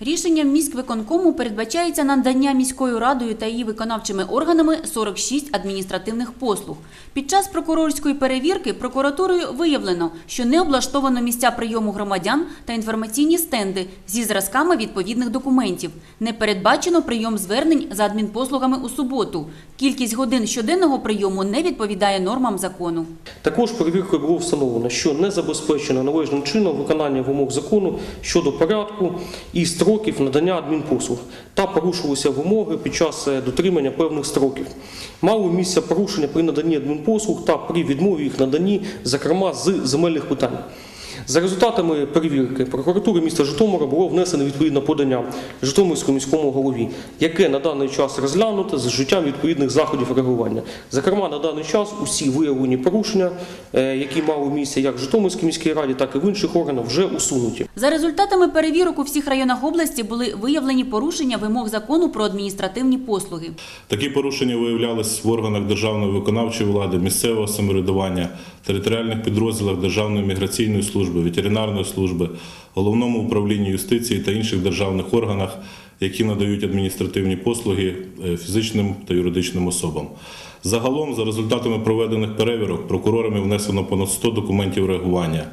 Рішенням міськвиконкому передбачається надання міською радою та її виконавчими органами 46 адміністративних послуг. Під час прокурорської перевірки прокуратурою виявлено, що не облаштовано місця прийому громадян та інформаційні стенди зі зразками відповідних документів. Не передбачено прийом звернень за адмінпослугами у суботу. Кількість годин щоденного прийому не відповідає нормам закону. Також перевіркою було встановлено, що не забезпечено належним чином виконання вимог закону щодо порядку і строків надання адмінпослуг та порушувалися вимоги під час е, дотримання певних строків. Мало місця порушення при наданні адмінпослуг та при відмові їх наданні, зокрема з земельних питань. За результатами перевірки прокуратури міста Житомира було внесено відповідне подання Житомирському міському голові, яке на даний час розглянуто з вжиттям відповідних заходів реагування. Зокрема, на даний час усі виявлені порушення, е, які мали місце як в Житомирській міській раді, так і в інших органах, вже усунуті. За результатами перевірок у всіх районах області були виявлені порушення вимог закону про адміністративні послуги. Такі порушення виявлялись в органах державної виконавчої влади, місцевого самоврядування, територіальних підрозділах Державної міграційної служби, ветеринарної служби, головному управлінні юстиції та інших державних органах, які надають адміністративні послуги е, фізичним та юридичним особам. Загалом, за результатами проведених перевірок, прокурорами внесено понад 100 документів реагування.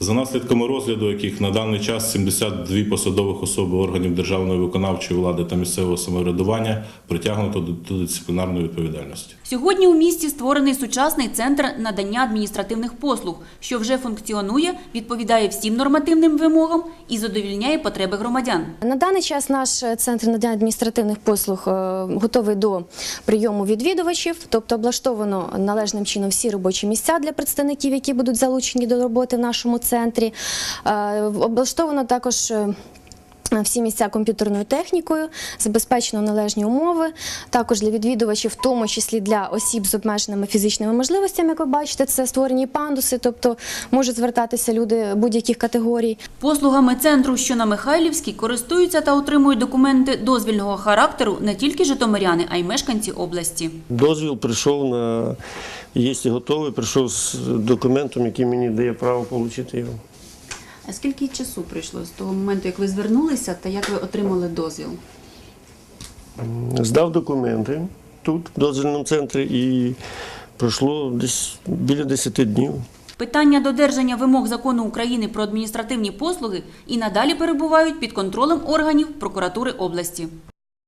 За наслідками розгляду, яких на даний час 72 посадових особи органів державної виконавчої влади та місцевого самоврядування притягнуто до дисциплінарної відповідальності. Сьогодні у місті створений сучасний центр надання адміністративних послуг, що вже функціонує, відповідає всім нормативним вимогам і задовільняє потреби громадян. На даний час наш центр надання адміністративних послуг е, готовий до прийому відвідувачів, тобто облаштовано належним чином всі робочі місця для представників, які будуть залучені до роботи в нашому центрі. Е, Облаштовано також. Всі місця комп'ютерною технікою, забезпечено належні умови. Також для відвідувачів, в тому числі для осіб з обмеженими фізичними можливостями, як ви бачите, це створені пандуси, тобто можуть звертатися люди будь-яких категорій. Послугами центру, що на Михайлівській, користуються та отримують документи дозвільного характеру не тільки житомиряни, а й мешканці області. Дозвіл прийшов на якщо готовий, прийшов з документом, який мені дає право отримати його. А скільки часу пройшло з того моменту, як ви звернулися, та як ви отримали дозвіл? Здав документи тут, в дозвільному центрі, і пройшло десь біля 10 днів. Питання додержання вимог закону України про адміністративні послуги і надалі перебувають під контролем органів прокуратури області.